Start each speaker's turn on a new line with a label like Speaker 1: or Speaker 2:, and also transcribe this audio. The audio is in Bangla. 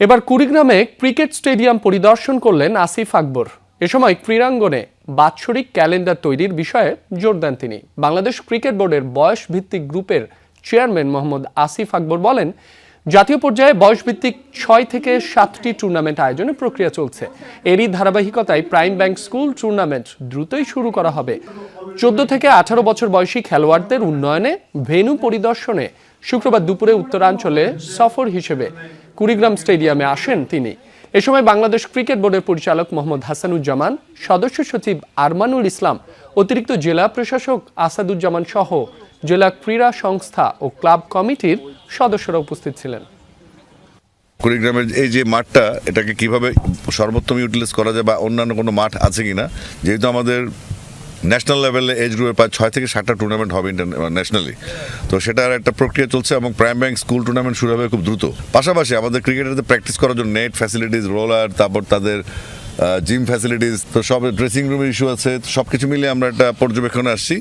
Speaker 1: এবার কুড়িগ্রামে ক্রিকেট স্টেডিয়াম পরিদর্শন করলেন আসিফ আকবর। এ সময় ক্রীড়াঙ্গনে বাৎসরিক ক্যালেন্ডার তৈরির বিষয়ে জোর দেন তিনি। বাংলাদেশ ক্রিকেট বোর্ডের বয়স ভিত্তিক গ্রুপের চেয়ারম্যান মোহাম্মদ আসিফ আকবর বলেন, জাতীয় পর্যায়ে বয়সভিত্তিক ছয় থেকে সাতটি টুর্নামেন্ট আয়োজনের প্রক্রিয়া চলছে। এরই ধারাবাহিকতায় প্রাইম ব্যাংক স্কুল টুর্নামেন্ট দ্রুতই শুরু করা হবে। চোদ্দ থেকে আঠারো বছর বয়সী খেলোয়াড়দের উন্নয়নে ভেন্যু পরিদর্শনে শুক্রবার দুপুরে উত্তরাঞ্চলে সফর হিসেবে কুড়িগ্রাম স্টেডিয়ামে আসেন তিনি। এ সময় বাংলাদেশ ক্রিকেট বোর্ডের পরিচালক মোহাম্মদ হাসানুজ্জামান, সদস্য সচিব আরমানুল ইসলাম, অতিরিক্ত জেলা প্রশাসক আসাদুজ্জামান সহ জেলা ক্রীড়া সংস্থা ও ক্লাব কমিটির সদস্যরা উপস্থিত ছিলেন।
Speaker 2: কুড়িগ্রামের এই যে মাঠটা, এটাকে কীভাবে সর্বোত্তম ইউটিলাইজ করা যায় বা অন্যান্য কোনো মাঠ আছে কিনা, যেহেতু আমাদের ন্যাশনাল লেভেলে এজ গ্রুপের প্রায় ছয় থেকে সাতটা টুর্নামেন্ট হবে ন্যাশনালি তো সেটার একটা প্রক্রিয়া চলছে এবং প্রাইম ব্যাংক স্কুল টুর্নামেন্ট শুরু হবে খুব দ্রুত। পাশাপাশি আমাদের ক্রিকেটারদের প্র্যাকটিস করার জন্য নেট ফ্যাসিলিটিস রোলার তারপর তাদের জিম ফ্যাসিলিটিস তো সব ড্রেসিং রুমের ইস্যু আছে। সব কিছু মিলিয়ে আমরা একটা পর্যবেক্ষণে আসছি।